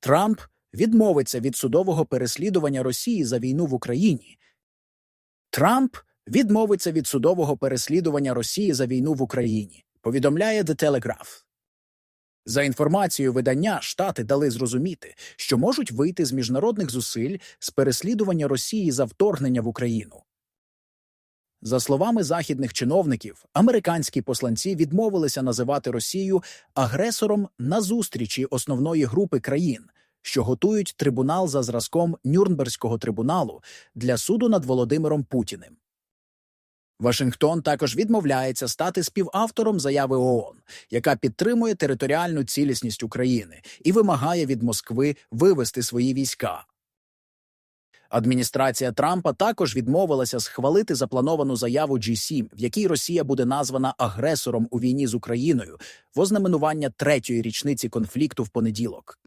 Трамп відмовиться від судового переслідування Росії за війну в Україні. Трамп відмовиться від судового переслідування Росії за війну в Україні, повідомляє The Telegraph. За інформацією видання, Штати дали зрозуміти, що можуть вийти з міжнародних зусиль з переслідування Росії за вторгнення в Україну. За словами західних чиновників, американські посланці відмовилися називати Росію агресором на зустрічі основної групи країн, що готують трибунал за зразком Нюрнберзького трибуналу для суду над Володимиром Путіним. Вашингтон також відмовляється стати співавтором заяви ООН, яка підтримує територіальну цілісність України і вимагає від Москви вивести свої війська. Адміністрація Трампа також відмовилася схвалити заплановану заяву G7, в якій Росія буде названа агресором у війні з Україною в ознаменування третьої річниці конфлікту в понеділок.